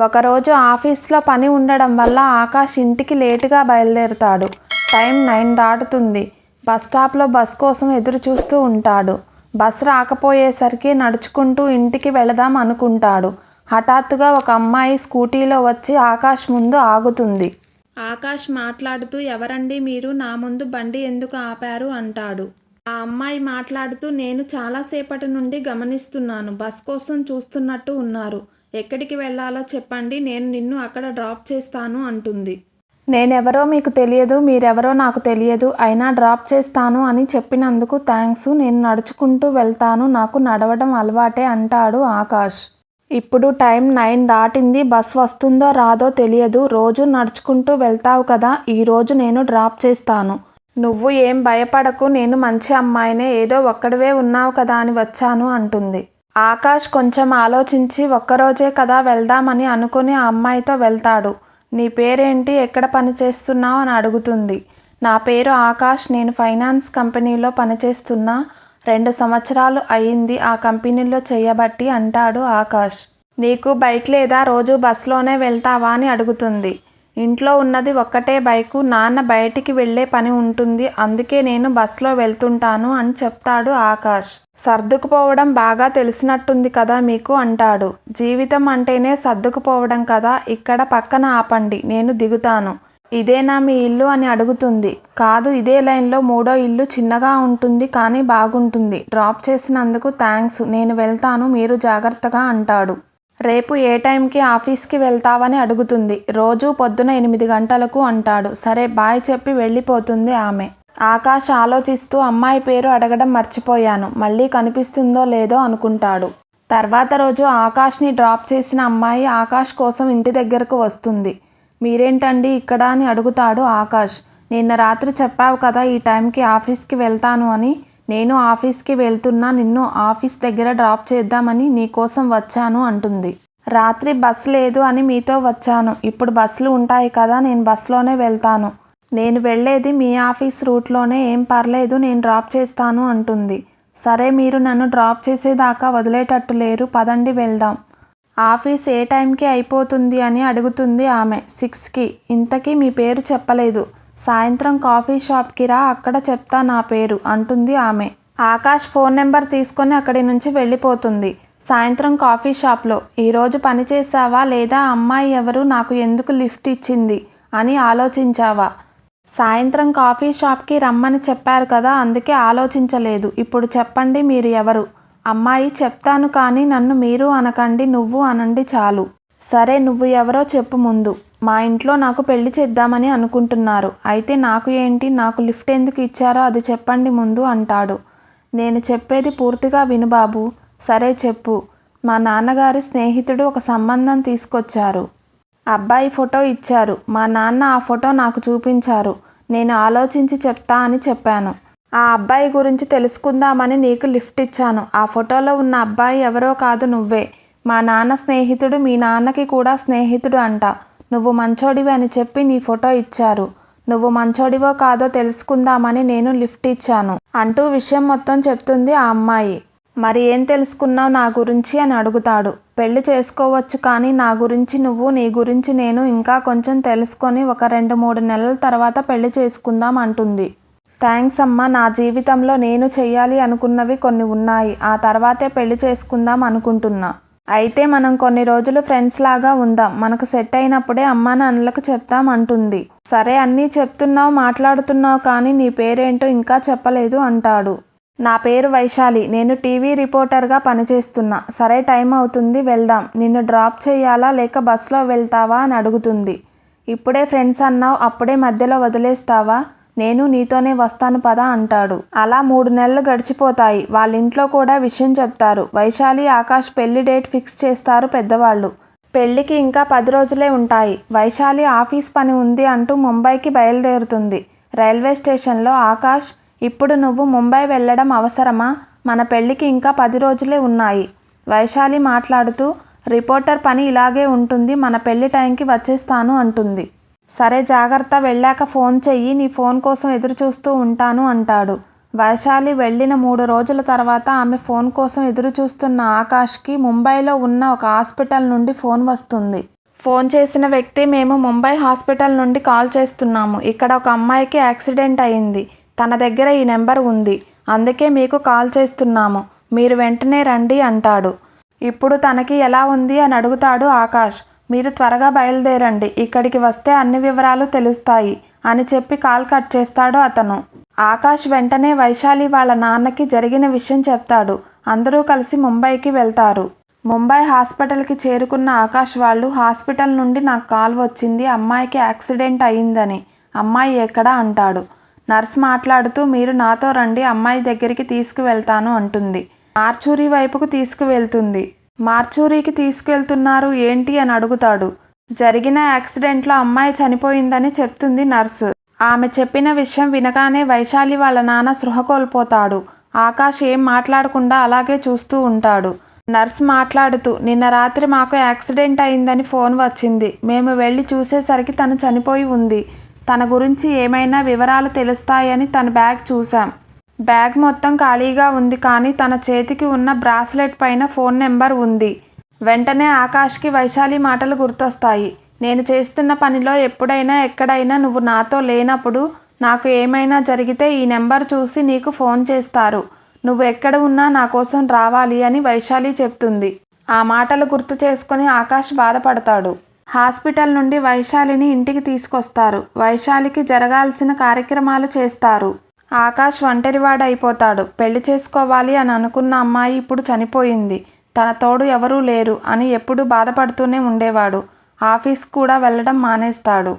ఒకరోజు ఆఫీస్లో పని ఉండడం వల్ల ఆకాష్ ఇంటికి లేటుగా బయలుదేరుతాడు. టైం నైన్ దాటుతుంది. బస్ స్టాప్లో బస్ కోసం ఎదురు చూస్తూ ఉంటాడు. బస్ రాకపోయేసరికి నడుచుకుంటూ ఇంటికి వెళదాం అనుకుంటాడు. హఠాత్తుగా ఒక అమ్మాయి స్కూటీలో వచ్చి ఆకాష్ ముందు ఆగుతుంది. ఆకాష్ మాట్లాడుతూ ఎవరండి మీరు? నా ముందు బండి ఎందుకు ఆపారు? అంటాడు. ఆ అమ్మాయి మాట్లాడుతూ నేను చాలాసేపటి నుండి గమనిస్తున్నాను. బస్ కోసం చూస్తున్నట్టు ఉన్నారు. ఎక్కడికి వెళ్ళాలో చెప్పండి నేను నిన్ను అక్కడ డ్రాప్ చేస్తాను అంటుంది. నేనెవరో మీకు తెలియదు మీరెవరో నాకు తెలియదు అయినా డ్రాప్ చేస్తాను అని చెప్పినందుకు థ్యాంక్స్. నేను నడుచుకుంటూ వెళ్తాను నాకు నడవడం అలవాటే అంటాడు ఆకాష్. ఇప్పుడు టైం నైన్ దాటింది బస్ వస్తుందో రాదో తెలియదు రోజు నడుచుకుంటూ వెళ్తావు కదా ఈరోజు నేను డ్రాప్ చేస్తాను. నువ్వు ఏం భయపడకు నేను మంచి అమ్మాయినే ఏదో ఒక్కడివే ఉన్నావు కదా అని వచ్చాను అంటుంది. ఆకాష్ కొంచెం ఆలోచించి ఒక్కరోజే కదా వెళ్దామని అనుకుని ఆ అమ్మాయితో వెళ్తాడు. నీ పేరేంటి? ఎక్కడ పని చేస్తున్నావు? అని అడుగుతుంది. నా పేరు ఆకాష్. నేను ఫైనాన్స్ కంపెనీలో పనిచేస్తున్నా రెండు సంవత్సరాలు అయింది ఆ కంపెనీలో చేయబట్టి అంటాడు ఆకాష్. నీకు బైక్ లేదా రోజు బస్సులోనే వెళ్తావా? అని అడుగుతుంది. ఇంట్లో ఉన్నది ఒక్కటే బైకు నాన్న బయటికి వెళ్ళే పని ఉంటుంది అందుకే నేను బస్సులో వెళ్తుంటాను అని చెప్తాడు ఆకాష్. సర్దుకుపోవడం బాగా తెలిసినట్టుంది కదా మీకు అంటాడు. జీవితం అంటేనే సర్దుకుపోవడం కదా ఇక్కడ పక్కన ఆపండి నేను దిగుతాను. ఇదేనా మీ ఇల్లు అని అడుగుతుంది. కాదు ఇదే లైన్లో మూడో ఇల్లు చిన్నగా ఉంటుంది కానీ బాగుంటుంది. డ్రాప్ చేసినందుకు థ్యాంక్స్ నేను వెళ్తాను మీరు జాగ్రత్తగా అంటాడు. రేపు ఏ టైంకి ఆఫీస్కి వెళ్తావని అడుగుతుంది. రోజు పొద్దున ఎనిమిది గంటలకు అంటాడు. సరే బాయ్ చెప్పి వెళ్ళిపోతుంది ఆమె. ఆకాష్ ఆలోచిస్తూ అమ్మాయి పేరు అడగడం మర్చిపోయాను. మళ్ళీ కనిపిస్తుందో లేదో అనుకుంటాడు. తర్వాత రోజు ఆకాష్ని డ్రాప్ చేసిన అమ్మాయి ఆకాష్ కోసం ఇంటి దగ్గరకు వస్తుంది. మీరేంటండి ఇక్కడ అని అడుగుతాడు ఆకాష్. నిన్న రాత్రి చెప్పావు కదా ఈ టైంకి ఆఫీస్కి వెళ్తాను అని. నేను ఆఫీస్కి వెళ్తున్నా నిన్ను ఆఫీస్ దగ్గర డ్రాప్ చేద్దామని నీకోసం వచ్చాను అంటుంది. రాత్రి బస్ లేదు అని మీతో వచ్చాను. ఇప్పుడు బస్సులు ఉంటాయి కదా నేను బస్సులోనే వెళ్తాను. నేను వెళ్ళేది మీ ఆఫీస్ రూట్లోనే ఏం పర్లేదు నేను డ్రాప్ చేస్తాను అంటుంది. సరే మీరు నన్ను డ్రాప్ చేసేదాకా వదిలేటట్టు లేరు పదండి వెళ్దాం. ఆఫీస్ ఏ టైంకి అయిపోతుంది అని అడుగుతుంది ఆమె సిక్స్కి. ఇంతకీ మీ పేరు చెప్పలేదు. సాయంత్రం కాఫీ షాప్కి రా అక్కడ చెప్తా నా పేరు అంటుంది ఆమె. ఆకాష్ ఫోన్ నెంబర్ తీసుకొని అక్కడి నుంచి వెళ్ళిపోతుంది. సాయంత్రం కాఫీ షాప్లో ఈరోజు పని చేసావా లేదా అమ్మాయి ఎవరు నాకు ఎందుకు లిఫ్ట్ ఇచ్చింది అని ఆలోచించావా? సాయంత్రం కాఫీ షాప్కి రమ్మని చెప్పారు కదా అందుకే ఆలోచించలేదు. ఇప్పుడు చెప్పండి మీరు ఎవరు? అమ్మాయి చెప్తాను కానీ నన్ను మీరు అనకండి నువ్వు అనండి చాలు. సరే నువ్వు ఎవరో చెప్పు ముందు. మా ఇంట్లో నాకు పెళ్ళి చేద్దామని అనుకుంటున్నారు. అయితే నాకు ఏంటి? నాకు లిఫ్ట్ ఎందుకు ఇచ్చారో అది చెప్పండి ముందు అంటాడు. నేను చెప్పేది పూర్తిగా విను బాబు. సరే చెప్పు. మా నాన్నగారి స్నేహితుడు ఒక సంబంధం తీసుకొచ్చారు. అబ్బాయి ఫోటో ఇచ్చారు. మా నాన్న ఆ ఫోటో నాకు చూపించారు. నేను ఆలోచించి చెప్తా అని చెప్పాను. ఆ అబ్బాయి గురించి తెలుసుకుందామని నీకు లిఫ్ట్ ఇచ్చాను. ఆ ఫోటోలో ఉన్న అబ్బాయి ఎవరో కాదు నువ్వే. మా నాన్న స్నేహితుడు మీ నాన్నకి కూడా స్నేహితుడు అంట. నువ్వు మంచోడివి అని చెప్పి నీ ఫోటో ఇచ్చారు. నువ్వు మంచోడివో కాదో తెలుసుకుందామని నేను లిఫ్ట్ ఇచ్చాను అంటూ విషయం మొత్తం చెప్తుంది ఆ అమ్మాయి. మరి ఏం తెలుసుకున్నావు నా గురించి అని అడుగుతాడు. పెళ్ళి చేసుకోవచ్చు కానీ నా గురించి నువ్వు నీ గురించి నేను ఇంకా కొంచెం తెలుసుకొని ఒక రెండు మూడు నెలల తర్వాత పెళ్ళి చేసుకుందాం అంటుంది. థ్యాంక్స్ అమ్మా నా జీవితంలో నేను చెయ్యాలి అనుకున్నవి కొన్ని ఉన్నాయి. ఆ తర్వాతే పెళ్ళి చేసుకుందాం అనుకుంటున్నా. అయితే మనం కొన్ని రోజులు ఫ్రెండ్స్ లాగా ఉందాం. మనకు సెట్ అయినప్పుడే అమ్మా నాన్నలకు చెప్తాం అంటుంది. సరే అన్నీ చెప్తున్నావు మాట్లాడుతున్నావు కానీ నీ పేరేంటో ఇంకా చెప్పలేదు అంటాడు. నా పేరు వైశాలి. నేను టీవీ రిపోర్టర్గా పనిచేస్తున్నా. సరే టైం అవుతుంది వెళ్దాం. నిన్ను డ్రాప్ చేయాలా లేక బస్సులో వెళ్తావా అని అడుగుతుంది. ఇప్పుడే ఫ్రెండ్స్ అన్నావు అప్పుడే మధ్యలో వదిలేస్తావా? నేను నీతోనే వస్తాను పదా అంటాడు. అలా మూడు నెలలు గడిచిపోతాయి. వాళ్ళ ఇంట్లో కూడా విషయం చెప్తారు. వైశాలి ఆకాష్ పెళ్ళి డేట్ ఫిక్స్ చేస్తారు పెద్దవాళ్ళు. పెళ్ళికి ఇంకా పది రోజులే ఉంటాయి. వైశాలి ఆఫీస్ పని ఉంది అంటూ ముంబైకి బయలుదేరుతుంది. రైల్వే స్టేషన్లో ఆకాష్ ఇప్పుడు నువ్వు ముంబై వెళ్ళడం అవసరమా? మన పెళ్ళికి ఇంకా పది రోజులే ఉన్నాయి. వైశాలి మాట్లాడుతూ రిపోర్టర్ పని ఇలాగే ఉంటుంది. మన పెళ్ళి టైంకి వచ్చేస్తాను అంటుంది. సరే జాగ్రత్త వెళ్ళాక ఫోన్ చెయ్యి నీ ఫోన్ కోసం ఎదురు చూస్తూ ఉంటాను అంటాడు. వైశాలి వెళ్ళిన మూడు రోజుల తర్వాత ఆమె ఫోన్ కోసం ఎదురు చూస్తున్న ఆకాష్కి ముంబైలో ఉన్న ఒక హాస్పిటల్ నుండి ఫోన్ వస్తుంది. ఫోన్ చేసిన వ్యక్తి మేము ముంబై హాస్పిటల్ నుండి కాల్ చేస్తున్నాము. ఇక్కడ ఒక అమ్మాయికి యాక్సిడెంట్ అయింది. తన దగ్గర ఈ నెంబర్ ఉంది. అందుకే మీకు కాల్ చేస్తున్నాము. మీరు వెంటనే రండి అంటాడు. ఇప్పుడు తనకి ఎలా ఉంది అని అడుగుతాడు ఆకాష్. మీరు త్వరగా బయలుదేరండి. ఇక్కడికి వస్తే అన్ని వివరాలు తెలుస్తాయి అని చెప్పి కాల్ కట్ చేస్తాడు అతను. ఆకాష్ వెంటనే వైశాలి వాళ్ళ నాన్నకి జరిగిన విషయం చెప్తాడు. అందరూ కలిసి ముంబైకి వెళ్తారు. ముంబై హాస్పిటల్కి చేరుకున్న ఆకాష్ వాళ్ళు హాస్పిటల్ నుండి నాకు కాల్ వచ్చింది. అమ్మాయికి యాక్సిడెంట్ అయిందని అమ్మాయి ఎక్కడా అంటాడు. నర్స్ మాట్లాడుతూ మీరు నాతో రండి అమ్మాయి దగ్గరికి తీసుకువెళ్తాను అంటుంది. మార్చూరి వైపుకు తీసుకువెళ్తుంది. మార్చూరికి తీసుకెళ్తున్నారు ఏంటి అని అడుగుతాడు. జరిగిన యాక్సిడెంట్లో అమ్మాయి చనిపోయిందని చెప్తుంది నర్సు. ఆమె చెప్పిన విషయం వినగానే వైశాలి వాళ్ళ నాన్న సృహ కోల్పోతాడు. ఆకాష్ ఏం మాట్లాడకుండా అలాగే చూస్తూ ఉంటాడు. నర్స్ మాట్లాడుతూ నిన్న రాత్రి మాకు యాక్సిడెంట్ అయిందని ఫోన్ వచ్చింది. మేము వెళ్ళి చూసేసరికి తను చనిపోయి ఉంది. తన గురించి ఏమైనా వివరాలు తెలుస్తాయని తన బ్యాగ్ చూశాం. బ్యాగ్ మొత్తం ఖాళీగా ఉంది కానీ తన చేతికి ఉన్న బ్రాస్లెట్ పైన ఫోన్ నెంబర్ ఉంది. వెంటనే ఆకాష్కి వైశాలి మాటలు గుర్తొస్తాయి. నేను చేస్తున్న పనిలో ఎప్పుడైనా ఎక్కడైనా నువ్వు నాతో లేనప్పుడు నాకు ఏమైనా జరిగితే ఈ నెంబర్ చూసి నీకు ఫోన్ చేస్తారు. నువ్వు ఎక్కడ ఉన్నా నా కోసం రావాలి అని వైశాలి చెప్తుంది. ఆ మాటలు గుర్తు చేసుకుని ఆకాష్ బాధపడతాడు. హాస్పిటల్ నుండి వైశాలిని ఇంటికి తీసుకొస్తారు. వైశాలికి జరగాల్సిన కార్యక్రమాలు చేస్తారు. ఆకాష్ ఒంటరివాడైపోతాడు. పెళ్ళి చేసుకోవాలి అని అనుకున్న అమ్మాయి ఇప్పుడు చనిపోయింది. తన తోడు ఎవరూ లేరు అని ఎప్పుడూ బాధపడుతూనే ఉండేవాడు. ఆఫీస్ కూడా వెళ్ళడం మానేస్తాడు.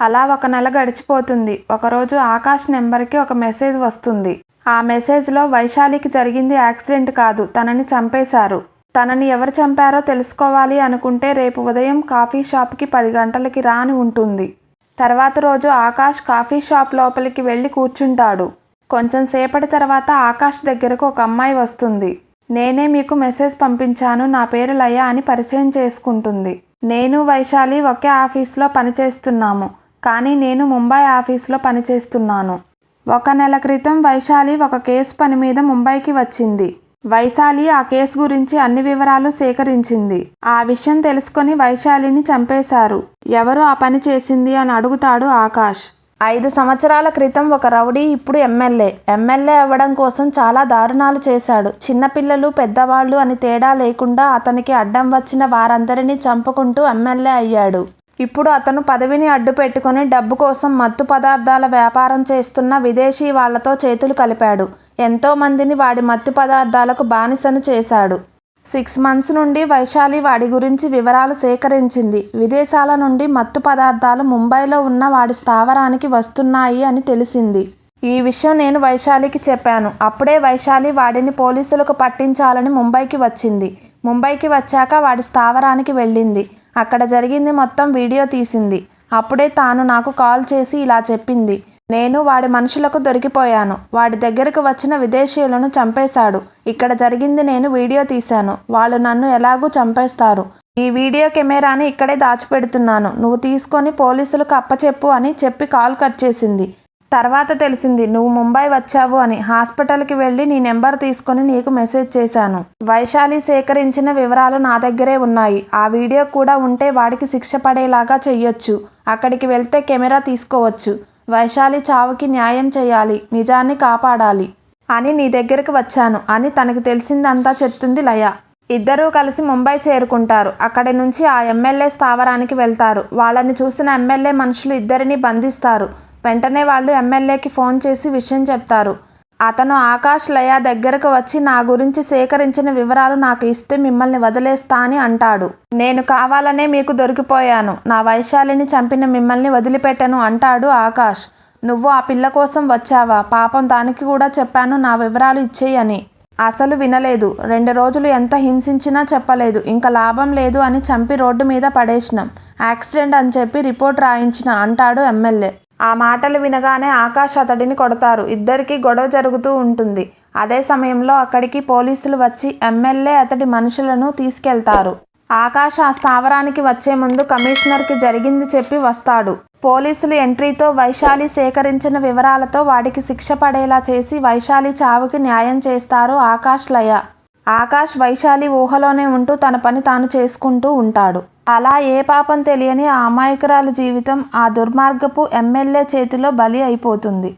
అలా ఒక నెల గడిచిపోతుంది. ఒకరోజు ఆకాష్ నెంబర్కి ఒక మెసేజ్ వస్తుంది. ఆ మెసేజ్లో వైశాలికి జరిగింది యాక్సిడెంట్ కాదు తనని చంపేశారు. తనని ఎవరు చంపారో తెలుసుకోవాలి అనుకుంటే రేపు ఉదయం కాఫీ షాప్కి పది గంటలకి రాని ఉంటుంది. తర్వాత రోజు ఆకాష్ కాఫీ షాప్ లోపలికి వెళ్ళి కూర్చుంటాడు. కొంచెం సేపటి తర్వాత ఆకాష్ దగ్గరకు ఒక అమ్మాయి వస్తుంది. నేనే మీకు మెసేజ్ పంపించాను నా పేరు లయ అని పరిచయం చేసుకుంటుంది. నేను వైశాలి ఒకే ఆఫీస్లో పనిచేస్తున్నాము కానీ నేను ముంబై ఆఫీస్లో పనిచేస్తున్నాను. ఒక నెల క్రితం వైశాలి ఒక కేసు పని మీద ముంబైకి వచ్చింది. వైశాలి ఆ కేసు గురించి అన్ని వివరాలు సేకరించింది. ఆ విషయం తెలుసుకొని వైశాలిని చంపేశారు. ఎవరు ఆ పని చేసింది అని అడుగుతాడు ఆకాష్. ఐదు సంవత్సరాల క్రితం ఒక రౌడీ ఇప్పుడు ఎమ్మెల్యే. ఎమ్మెల్యే అవ్వడం కోసం చాలా దారుణాలు చేశాడు. చిన్నపిల్లలు పెద్దవాళ్ళు అని తేడా లేకుండా అతనికి అడ్డం వచ్చిన వారందరినీ చంపుకుంటూ ఎమ్మెల్యే అయ్యాడు. ఇప్పుడు అతను పదవిని అడ్డు పెట్టుకొని డబ్బు కోసం మత్తు పదార్థాల వ్యాపారం చేస్తున్న విదేశీ వాళ్ళతో చేతులు కలిపాడు. ఎంతో మందిని వాడి మత్తు పదార్థాలకు బానిసను చేశాడు. సిక్స్ మంత్స్ నుండి వైశాలి వాడి గురించి వివరాలు సేకరించింది. విదేశాల నుండి మత్తు పదార్థాలు ముంబైలో ఉన్న వాడి స్థావరానికి వస్తున్నాయి అని తెలిసింది. ఈ విషయం నేను వైశాలికి చెప్పాను. అప్పుడే వైశాలి వాడిని పోలీసులకు పట్టించాలని ముంబైకి వచ్చింది. ముంబైకి వచ్చాక వాడి స్థావరానికి వెళ్ళింది. అక్కడ జరిగింది మొత్తం వీడియో తీసింది. అప్పుడే తాను నాకు కాల్ చేసి ఇలా చెప్పింది. నేను వాడి మనుషులకు దొరికిపోయాను. వాడి దగ్గరకు వచ్చిన విదేశీయులను చంపేశాడు. ఇక్కడ జరిగింది నేను వీడియో తీశాను. వాళ్ళు నన్ను ఎలాగూ చంపేస్తారు. ఈ వీడియో కెమెరాని ఇక్కడే దాచిపెడుతున్నాను. నువ్వు తీసుకొని పోలీసులకు అప్పచెప్పు అని చెప్పి కాల్ కట్ చేసింది. తర్వాత తెలిసింది నువ్వు ముంబై వచ్చావు అని. హాస్పిటల్కి వెళ్ళి నీ నెంబర్ తీసుకొని నీకు మెసేజ్ చేశాను. వైశాలి సేకరించిన వివరాలు నా దగ్గరే ఉన్నాయి. ఆ వీడియో కూడా ఉంటే వాడికి శిక్ష పడేలాగా చెయ్యొచ్చు. అక్కడికి వెళ్తే కెమెరా తీసుకోవచ్చు. వైశాలి చావుకి న్యాయం చేయాలి. నిజాన్ని కాపాడాలి. అని నీ దగ్గరికి వచ్చాను. అని తనకి తెలిసిందంతా చెప్తుంది లయ. ఇద్దరూ కలిసి ముంబై చేరుకుంటారు. అక్కడి నుంచి ఆ ఎమ్మెల్యే స్థావరానికి వెళ్తారు. వాళ్ళని చూసిన ఎమ్మెల్యే మనుషులు ఇద్దరిని బంధిస్తారు. వెంటనే వాళ్ళు ఎమ్మెల్యేకి ఫోన్ చేసి విషయం చెప్తారు. అతను ఆకాష్ లయ దగ్గరకు వచ్చి నా గురించి సేకరించిన వివరాలు నాకు ఇస్తే మిమ్మల్ని వదిలేస్తా అని అంటాడు. నేను కావాలనే మీకు దొరికిపోయాను. నా వైశాలిని చంపిన మిమ్మల్ని వదిలిపెట్టను అంటాడు ఆకాష్. నువ్వు ఆ పిల్ల కోసం వచ్చావా? పాపం దానికి కూడా చెప్పాను నా వివరాలు ఇచ్చేయని. అసలు వినలేదు. రెండు రోజులు ఎంత హింసించినా చెప్పలేదు. ఇంకా లాభం లేదు అని చంపి రోడ్డు మీద పడేసినాం. యాక్సిడెంట్ అని చెప్పి రిపోర్ట్ రాయించిన అంటాడు ఎమ్మెల్యే. ఆ మాటలు వినగానే ఆకాష్ అతడిని కొడతారు. ఇద్దరికీ గొడవ జరుగుతూ ఉంటుంది. అదే సమయంలో అక్కడికి పోలీసులు వచ్చి ఎమ్మెల్యే అతడి మనుషులను తీసుకెళ్తారు. ఆకాష్ ఆ స్థావరానికి వచ్చే ముందు కమిషనర్కి జరిగింది చెప్పి వస్తాడు. పోలీసులు ఎంట్రీతో వైశాలి సేకరించిన వివరాలతో వాడికి శిక్ష పడేలా చేసి వైశాలి చావుకి న్యాయం చేస్తారు ఆకాష్ లయ. ఆకాష్ వైశాలి ఊహలోనే ఉంటూ తన పని తాను చేసుకుంటూ ఉంటాడు. అలా ఏ పాపం తెలియని ఆ అమాయకురాలి జీవితం ఆ దుర్మార్గపు ఎమ్మెల్యే చేతిలో బలి అయిపోతుంది.